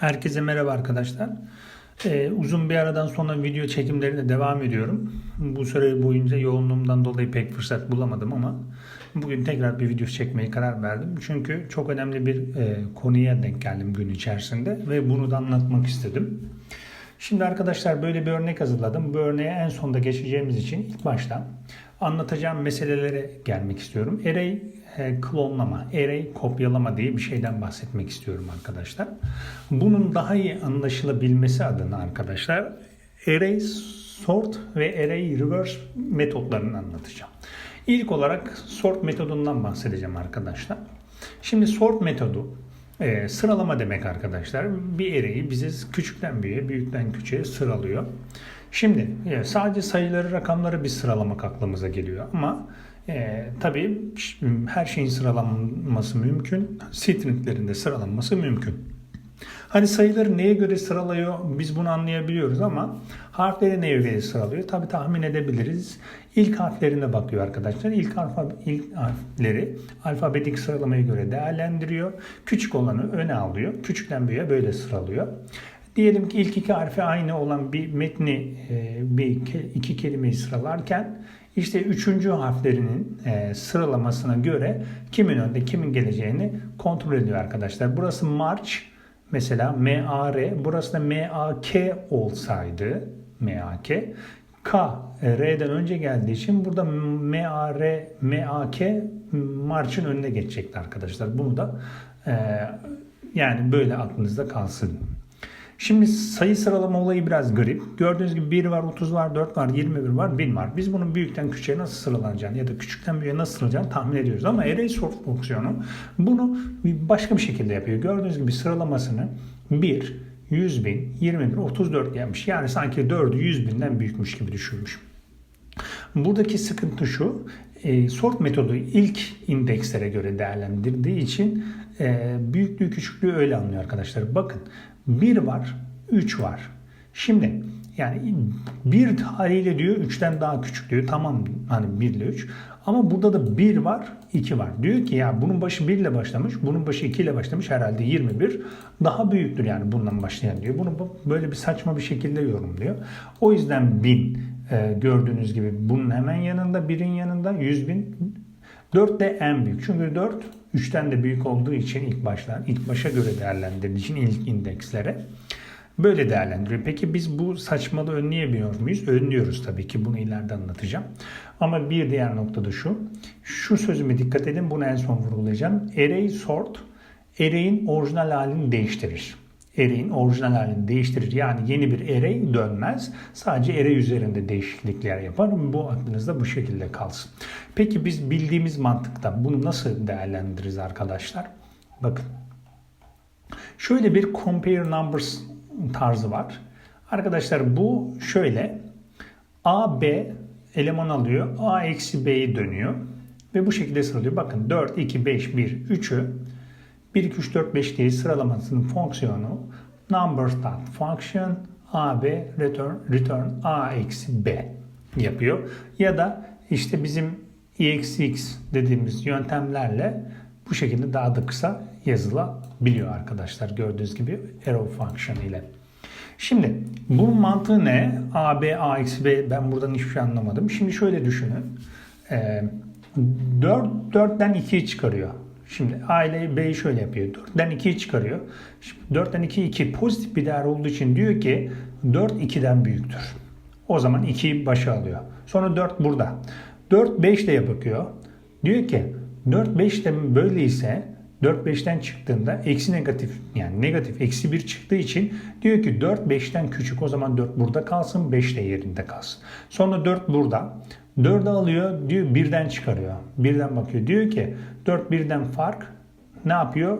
Herkese merhaba arkadaşlar. Ee, uzun bir aradan sonra video çekimlerine devam ediyorum. Bu süre boyunca yoğunluğumdan dolayı pek fırsat bulamadım ama bugün tekrar bir video çekmeye karar verdim. Çünkü çok önemli bir e, konuya denk geldim gün içerisinde ve bunu da anlatmak istedim. Şimdi arkadaşlar böyle bir örnek hazırladım. Bu örneğe en sonda geçeceğimiz için ilk başta anlatacağım meselelere gelmek istiyorum. Array klonlama, array kopyalama diye bir şeyden bahsetmek istiyorum arkadaşlar. Bunun daha iyi anlaşılabilmesi adına arkadaşlar array sort ve array reverse metotlarını anlatacağım. İlk olarak sort metodundan bahsedeceğim arkadaşlar. Şimdi sort metodu e, sıralama demek arkadaşlar. Bir array'i bize küçükten büyüğe, büyükten küçüğe sıralıyor. Şimdi e, sadece sayıları, rakamları bir sıralamak aklımıza geliyor ama e, tabii her şeyin sıralanması mümkün. Stringlerin de sıralanması mümkün. Hani sayıları neye göre sıralıyor biz bunu anlayabiliyoruz ama harfleri neye göre sıralıyor? Tabi tahmin edebiliriz. İlk harflerine bakıyor arkadaşlar. İlk, alfa, ilk harfleri alfabetik sıralamaya göre değerlendiriyor. Küçük olanı öne alıyor. Küçükten büyüğe böyle sıralıyor. Diyelim ki ilk iki harfi aynı olan bir metni e, bir iki kelimeyi sıralarken işte üçüncü harflerinin e, sıralamasına göre kimin önde kimin geleceğini kontrol ediyor arkadaşlar. Burası March mesela M-A-R burası da M-A-K olsaydı M-A-K K R'den önce geldiği için burada M-A-R M-A-K March'ın önüne geçecekti arkadaşlar. Bunu da e, yani böyle aklınızda kalsın. Şimdi sayı sıralama olayı biraz garip. Gördüğünüz gibi 1 var, 30 var, 4 var, 21 var, 1000 var. Biz bunun büyükten küçüğe nasıl sıralanacağını ya da küçükten büyüğe nasıl sıralanacağını tahmin ediyoruz. Ama array fonksiyonu bunu başka bir şekilde yapıyor. Gördüğünüz gibi sıralamasını 1, 100 bin, 20 bin, 34 yapmış. Yani sanki 4'ü 100 binden büyükmüş gibi düşünmüş. Buradaki sıkıntı şu, e, sort metodu ilk indekslere göre değerlendirdiği için e, büyüklüğü küçüklüğü öyle anlıyor arkadaşlar. Bakın 1 var, 3 var. Şimdi yani bir haliyle diyor 3'ten daha küçük diyor. Tamam hani 1 ile 3. Ama burada da 1 var, 2 var. Diyor ki ya bunun başı 1 ile başlamış, bunun başı 2 ile başlamış. Herhalde 21 daha büyüktür yani bundan başlayan diyor. Bunu böyle bir saçma bir şekilde yorumluyor. O yüzden 1000 e, gördüğünüz gibi bunun hemen yanında, 1'in yanında 100 bin. 4 de en büyük. Çünkü 4 3'ten de büyük olduğu için ilk başta ilk başa göre değerlendirdiği için ilk indekslere böyle değerlendiriyor. Peki biz bu saçmalığı önleyebiliyor muyuz? Önlüyoruz tabii ki bunu ileride anlatacağım. Ama bir diğer nokta da şu. Şu sözüme dikkat edin bunu en son vurgulayacağım. Array sort array'in orijinal halini değiştirir array'in orijinal halini değiştirir. Yani yeni bir array dönmez. Sadece array üzerinde değişiklikler yapar. Bu aklınızda bu şekilde kalsın. Peki biz bildiğimiz mantıkta bunu nasıl değerlendiririz arkadaşlar? Bakın. Şöyle bir compare numbers tarzı var. Arkadaşlar bu şöyle. A, B eleman alıyor. A eksi B'yi dönüyor. Ve bu şekilde sıralıyor. Bakın 4, 2, 5, 1, 3'ü 1, 2, 3, 4, 5 diye sıralamasının fonksiyonu numbers.function a, b, return, return a eksi b yapıyor. Ya da işte bizim exx dediğimiz yöntemlerle bu şekilde daha da kısa yazılabiliyor arkadaşlar. Gördüğünüz gibi arrow function ile. Şimdi bunun mantığı ne? A, B, A eksi B ben buradan hiçbir şey anlamadım. Şimdi şöyle düşünün. E, 4, 4'ten 2'yi çıkarıyor. Şimdi A ile B'yi şöyle yapıyor. 4'ten 2'yi çıkarıyor. Şimdi 4'ten 2 2 pozitif bir değer olduğu için diyor ki 4 2'den büyüktür. O zaman 2'yi başa alıyor. Sonra 4 burada. 4 5 de bakıyor. Diyor ki 4 5 de böyleyse 4 5'ten çıktığında eksi negatif yani negatif eksi 1 çıktığı için diyor ki 4 5'ten küçük o zaman 4 burada kalsın 5 de yerinde kalsın. Sonra 4 burada. 4'ü alıyor diyor birden çıkarıyor. Birden bakıyor. Diyor ki 4 birden fark ne yapıyor?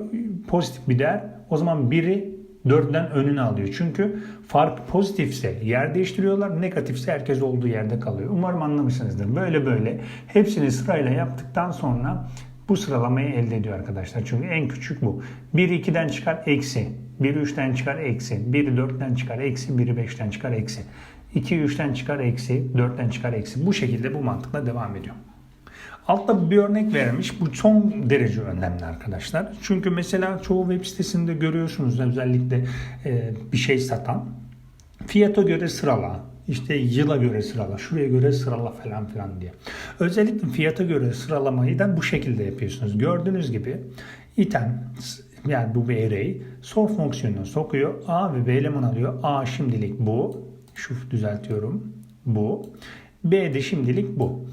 Pozitif bir değer. O zaman biri 4'den önüne alıyor. Çünkü fark pozitifse yer değiştiriyorlar. Negatifse herkes olduğu yerde kalıyor. Umarım anlamışsınızdır. Böyle böyle hepsini sırayla yaptıktan sonra bu sıralamayı elde ediyor arkadaşlar. Çünkü en küçük bu. 1 2'den çıkar eksi. 1 3'ten çıkar eksi. 1 4'ten çıkar eksi. 1 5'ten çıkar eksi. 2 3'ten çıkar eksi, 4'ten çıkar eksi. Bu şekilde bu mantıkla devam ediyor. Altta bir örnek vermiş. Bu son derece önemli arkadaşlar. Çünkü mesela çoğu web sitesinde görüyorsunuz özellikle e, bir şey satan. Fiyata göre sırala, işte yıla göre sırala, şuraya göre sırala falan filan diye. Özellikle fiyata göre sıralamayı da bu şekilde yapıyorsunuz. Gördüğünüz gibi item yani bu bir array sort fonksiyonuna sokuyor. A ve B eleman alıyor. A şimdilik bu. Şu düzeltiyorum. Bu. B de şimdilik bu.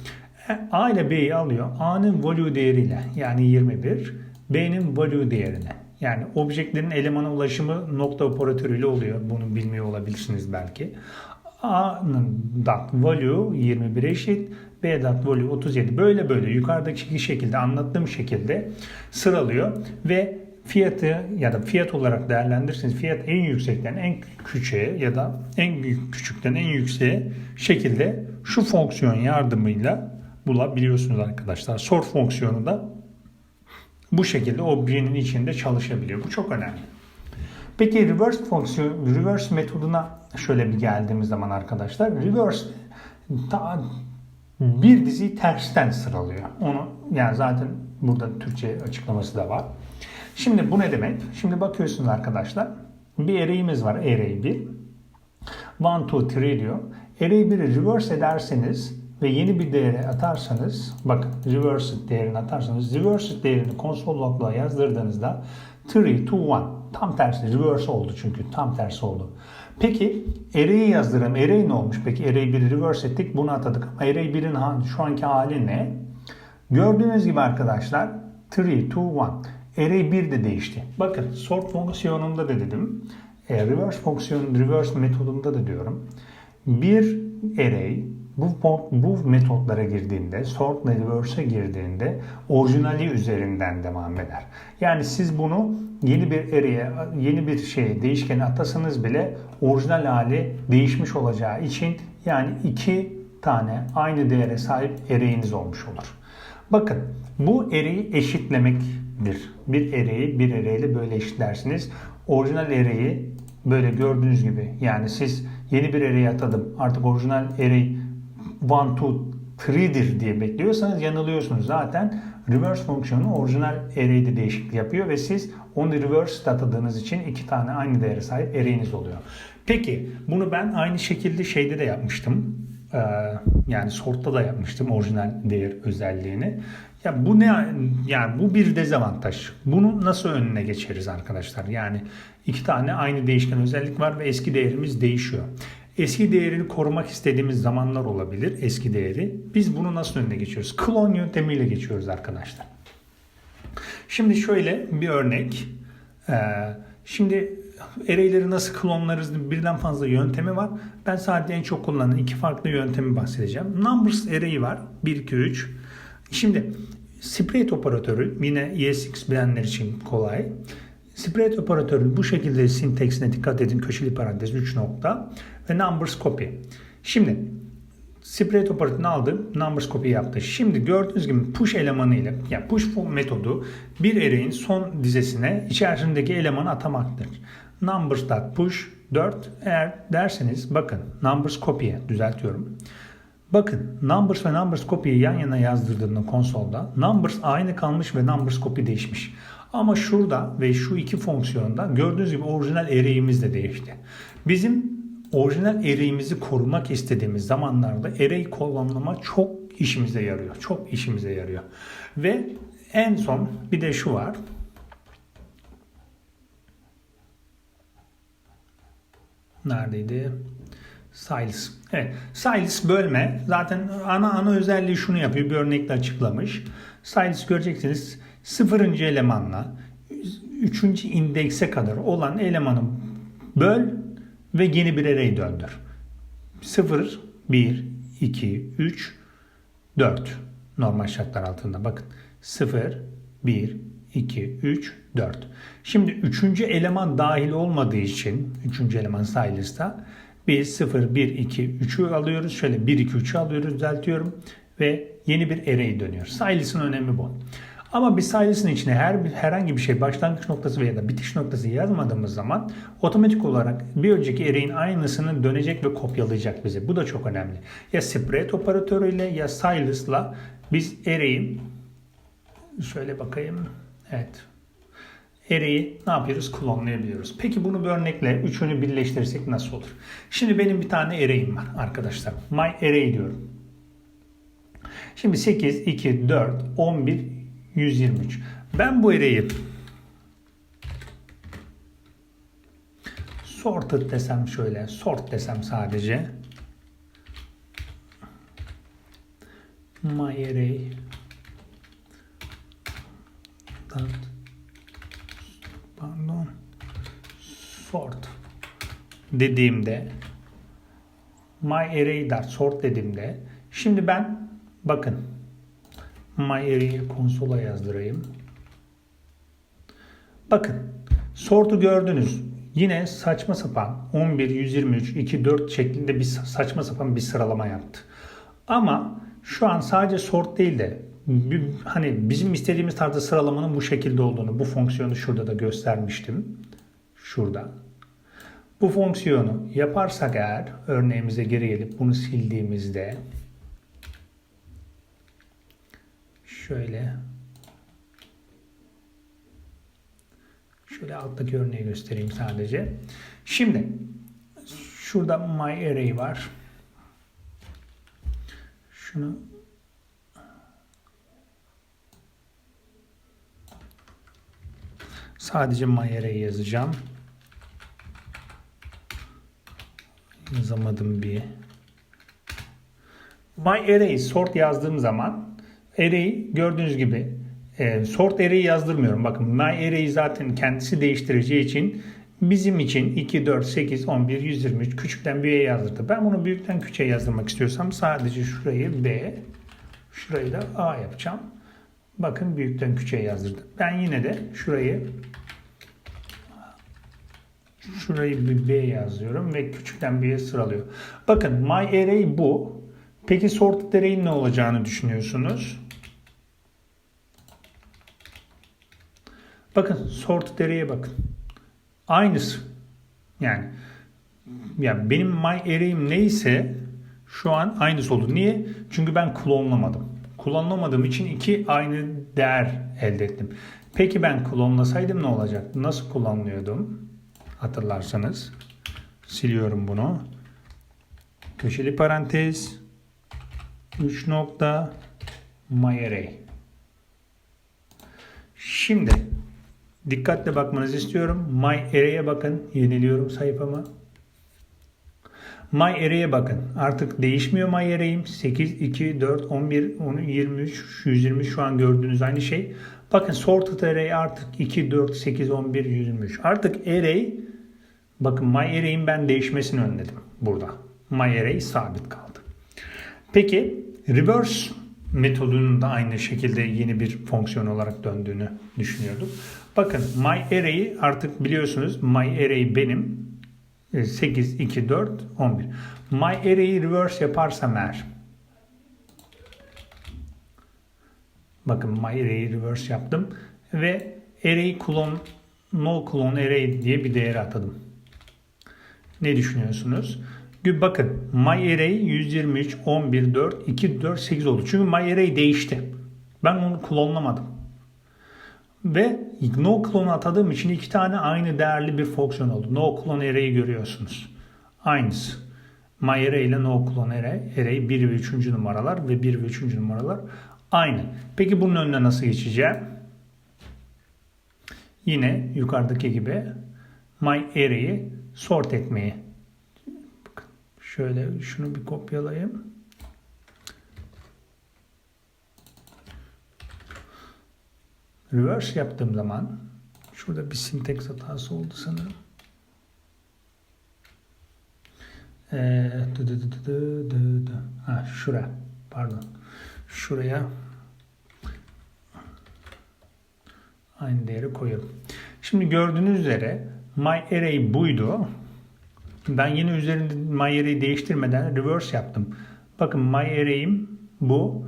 E, A ile B'yi alıyor. A'nın value değeriyle yani 21. B'nin value değerine. Yani objeklerin elemana ulaşımı nokta operatörüyle oluyor. Bunu bilmiyor olabilirsiniz belki. A'nın dot value 21 eşit. B dot value 37. Böyle böyle yukarıdaki şekilde anlattığım şekilde sıralıyor ve fiyatı ya da fiyat olarak değerlendirirseniz fiyat en yüksekten en küçüğe ya da en büyük küçükten en yükseğe şekilde şu fonksiyon yardımıyla bulabiliyorsunuz arkadaşlar. Sort fonksiyonu da bu şekilde objenin içinde çalışabiliyor. Bu çok önemli. Peki reverse fonksiyon, reverse metoduna şöyle bir geldiğimiz zaman arkadaşlar reverse ta, bir diziyi tersten sıralıyor. Onu yani zaten burada Türkçe açıklaması da var. Şimdi bu ne demek? Şimdi bakıyorsunuz arkadaşlar. Bir array'imiz var. Array 1. 1, 2, 3 diyor. Array 1'i reverse ederseniz ve yeni bir değere atarsanız bakın reverse değerini atarsanız reverse değerini konsol log'la yazdırdığınızda 3, 2, 1 tam tersi reverse oldu çünkü tam tersi oldu. Peki array'i yazdıralım. Array ne olmuş? Peki array 1'i reverse ettik bunu atadık. Ama array 1'in şu anki hali ne? Gördüğünüz gibi arkadaşlar 3, 2, 1 array 1 de değişti. Bakın sort fonksiyonunda da dedim. E, reverse fonksiyon, reverse metodunda da diyorum. Bir array bu, bu metotlara girdiğinde, sort ve reverse'e girdiğinde orijinali üzerinden devam eder. Yani siz bunu yeni bir array'e, yeni bir şeye, değişkene atasanız bile orijinal hali değişmiş olacağı için yani iki tane aynı değere sahip array'iniz olmuş olur. Bakın bu array'i eşitlemektir. Bir bir array ile böyle eşitlersiniz. Orijinal array'i böyle gördüğünüz gibi yani siz yeni bir array atadım artık orijinal array 1, 2, 3'dir diye bekliyorsanız yanılıyorsunuz. Zaten reverse fonksiyonu orijinal array'de değişiklik yapıyor ve siz onu reverse atadığınız için iki tane aynı değere sahip array'iniz oluyor. Peki bunu ben aynı şekilde şeyde de yapmıştım. Ee, yani sort'ta da yapmıştım orijinal değer özelliğini. Ya bu ne yani bu bir dezavantaj. Bunu nasıl önüne geçeriz arkadaşlar? Yani iki tane aynı değişken özellik var ve eski değerimiz değişiyor. Eski değerini korumak istediğimiz zamanlar olabilir eski değeri. Biz bunu nasıl önüne geçiyoruz? Klon yöntemiyle geçiyoruz arkadaşlar. Şimdi şöyle bir örnek. Ee, şimdi array'leri nasıl klonlarız birden fazla yöntemi var. Ben sadece en çok kullanılan iki farklı yöntemi bahsedeceğim. Numbers array'i var. 1, 2, 3. Şimdi spread operatörü yine ESX bilenler için kolay. Spread operatörün bu şekilde sinteksine dikkat edin. Köşeli parantez 3 nokta ve numbers copy. Şimdi spread operatörünü aldı. Numbers copy yaptı. Şimdi gördüğünüz gibi push elemanı ile yani push metodu bir array'in son dizesine içerisindeki elemanı atamaktır. Numbers.push 4 eğer derseniz bakın numbers copy'ye düzeltiyorum. Bakın numbers ve numbers copy'yi yan yana yazdırdığında konsolda numbers aynı kalmış ve numbers copy değişmiş. Ama şurada ve şu iki fonksiyonda gördüğünüz gibi orijinal array'imiz de değişti. Bizim orijinal array'imizi korumak istediğimiz zamanlarda array kullanma çok işimize yarıyor. Çok işimize yarıyor. Ve en son bir de şu var. Neredeydi? Siles. Evet. Siles bölme. Zaten ana ana özelliği şunu yapıyor. Bir örnekle açıklamış. Siles göreceksiniz. Sıfırıncı elemanla üçüncü indekse kadar olan elemanı böl ve yeni bir array döndür. 0, 1, 2, 3, 4 normal şartlar altında. Bakın 0, 1, 2, 3, 4. Şimdi üçüncü eleman dahil olmadığı için, üçüncü eleman sayılırsa 1, 0, 1, 2, 3'ü alıyoruz. Şöyle 1, 2, 3'ü alıyoruz düzeltiyorum. Ve yeni bir array dönüyoruz. Silas'ın önemi bu. Ama biz silas'ın içine her bir, herhangi bir şey başlangıç noktası veya da bitiş noktası yazmadığımız zaman otomatik olarak bir önceki array'in aynısını dönecek ve kopyalayacak bize. Bu da çok önemli. Ya spread operatörüyle ya silas'la biz array'i şöyle bakayım. Evet. Array'i ne yapıyoruz? Klonlayabiliyoruz. Peki bunu bir örnekle üçünü birleştirirsek nasıl olur? Şimdi benim bir tane array'im var arkadaşlar. My array diyorum. Şimdi 8, 2, 4, 11, 123. Ben bu array'i sorted desem şöyle, sort desem sadece. My array dot pardon sort dediğimde my array dot sort dediğimde şimdi ben bakın my array'i konsola yazdırayım. Bakın sort'u gördünüz. Yine saçma sapan 11, 123, 2, 4 şeklinde bir saçma sapan bir sıralama yaptı. Ama şu an sadece sort değil de hani bizim istediğimiz tarzda sıralamanın bu şekilde olduğunu, bu fonksiyonu şurada da göstermiştim. Şurada. Bu fonksiyonu yaparsak eğer örneğimize geri gelip bunu sildiğimizde şöyle şöyle alttaki örneği göstereyim sadece. Şimdi şurada my array var. Şunu sadece my array yazacağım. Yazamadım bir. My array sort yazdığım zaman array gördüğünüz gibi e, sort array yazdırmıyorum. Bakın my array zaten kendisi değiştireceği için bizim için 2, 4, 8, 11, 123 küçükten büyüğe yazdırdı. Ben bunu büyükten küçüğe yazdırmak istiyorsam sadece şurayı B, şurayı da A yapacağım. Bakın büyükten küçüğe yazdırdı. Ben yine de şurayı şurayı bir B yazıyorum ve küçükten B'ye sıralıyor. Bakın my array bu. Peki sorted array'in ne olacağını düşünüyorsunuz? Bakın sorted array'e bakın. Aynısı. Yani ya benim my array'im neyse şu an aynısı oldu. Niye? Çünkü ben klonlamadım. Klonlamadığım için iki aynı değer elde ettim. Peki ben klonlasaydım ne olacaktı? Nasıl klonluyordum? Hatırlarsanız. Siliyorum bunu. Köşeli parantez 3 nokta array. Şimdi dikkatle bakmanızı istiyorum. My array'e bakın. Yeniliyorum sayfamı. My array'e bakın. Artık değişmiyor my array'im. 8, 2, 4, 11, 10, 23, 123 şu an gördüğünüz aynı şey. Bakın sorted array artık 2, 4, 8, 11, 123. Artık array bakın my array'in ben değişmesini önledim burada. My array sabit kaldı. Peki reverse metodunun da aynı şekilde yeni bir fonksiyon olarak döndüğünü düşünüyorduk. Bakın my array'i artık biliyorsunuz my array benim 8, 2, 4, 11. My array'i reverse yaparsam eğer bakın my array'i reverse yaptım ve array clone no clone array diye bir değer atadım. Ne düşünüyorsunuz? Bakın my array 123, 11, 4, 2, 4, 8 oldu. Çünkü my array değişti. Ben onu klonlamadım. Ve no clone atadığım için iki tane aynı değerli bir fonksiyon oldu. No clone array'i görüyorsunuz. Aynısı. My array ile no clone array, array 1 ve 3. numaralar ve 1 ve 3. numaralar aynı. Peki bunun önüne nasıl geçeceğim? Yine yukarıdaki gibi my array'i sort etmeyi Şöyle şunu bir kopyalayayım. Reverse yaptığım zaman şurada bir syntax hatası oldu sanırım. Ee, dı dı dı dı dı dı. Ha, şura. Pardon. Şuraya aynı değeri koyalım. Şimdi gördüğünüz üzere my array buydu. Ben yine üzerinde my array'i değiştirmeden reverse yaptım. Bakın my array'im bu.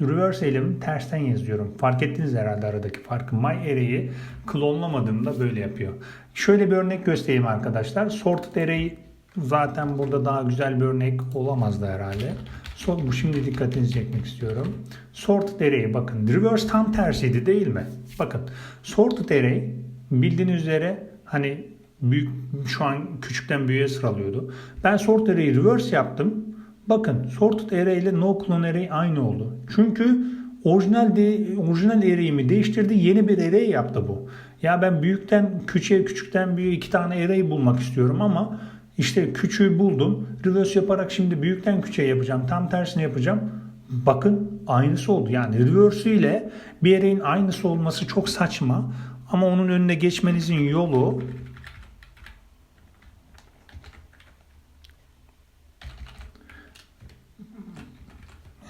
Reverse elimi tersten yazıyorum. Fark ettiniz herhalde aradaki farkı. My array'i klonlamadığımda böyle yapıyor. Şöyle bir örnek göstereyim arkadaşlar. Sorted array zaten burada daha güzel bir örnek olamazdı herhalde. So, bu şimdi dikkatinizi çekmek istiyorum. Sorted array bakın reverse tam tersiydi değil mi? Bakın sorted array bildiğiniz üzere hani büyük şu an küçükten büyüğe sıralıyordu. Ben sorted array'i reverse yaptım. Bakın sorted array ile no clone array aynı oldu. Çünkü orijinal de, orijinal array'imi değiştirdi. Yeni bir array yaptı bu. Ya ben büyükten küçüğe küçükten büyüğe iki tane array bulmak istiyorum ama işte küçüğü buldum. Reverse yaparak şimdi büyükten küçüğe yapacağım. Tam tersini yapacağım. Bakın aynısı oldu. Yani reverse ile bir array'in aynısı olması çok saçma. Ama onun önüne geçmenizin yolu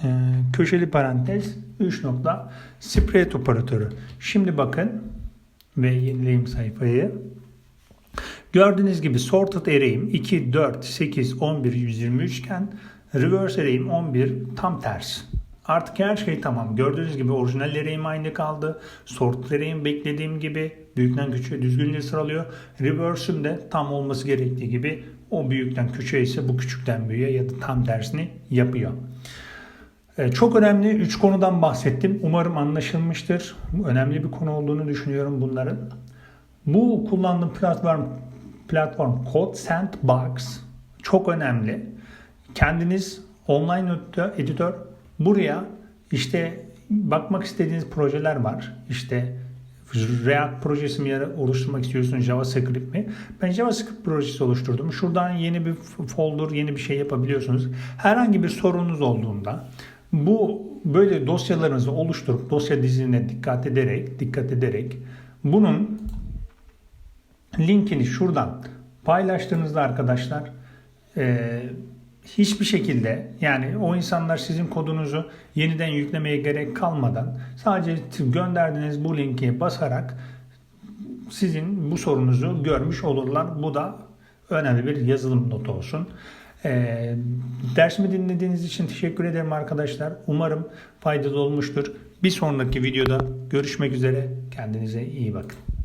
Ee, köşeli parantez 3 nokta spread operatörü. Şimdi bakın ve yenileyim sayfayı. Gördüğünüz gibi sorted array'im 2, 4, 8, 11, 123 iken reverse array'im 11 tam ters. Artık her şey tamam. Gördüğünüz gibi orijinal array'im aynı kaldı. Sorted array'im beklediğim gibi büyükten küçüğe düzgünce sıralıyor. Reverse'üm de tam olması gerektiği gibi o büyükten küçüğe ise bu küçükten büyüğe ya da tam tersini yapıyor. Ee, Çok önemli 3 konudan bahsettim. Umarım anlaşılmıştır. Önemli bir konu olduğunu düşünüyorum bunların. Bu kullandığım platform platform Code Sandbox çok önemli. Kendiniz online editör, buraya işte bakmak istediğiniz projeler var. İşte React projesi mi oluşturmak istiyorsunuz JavaScript mi? Ben JavaScript projesi oluşturdum. Şuradan yeni bir folder, yeni bir şey yapabiliyorsunuz. Herhangi bir sorunuz olduğunda bu böyle dosyalarınızı oluşturup dosya diziline dikkat ederek, dikkat ederek bunun linkini şuradan paylaştığınızda arkadaşlar e, hiçbir şekilde yani o insanlar sizin kodunuzu yeniden yüklemeye gerek kalmadan sadece gönderdiğiniz bu linke basarak sizin bu sorunuzu görmüş olurlar. Bu da önemli bir yazılım notu olsun. E, dersimi dinlediğiniz için teşekkür ederim arkadaşlar. Umarım faydalı olmuştur. Bir sonraki videoda görüşmek üzere. Kendinize iyi bakın.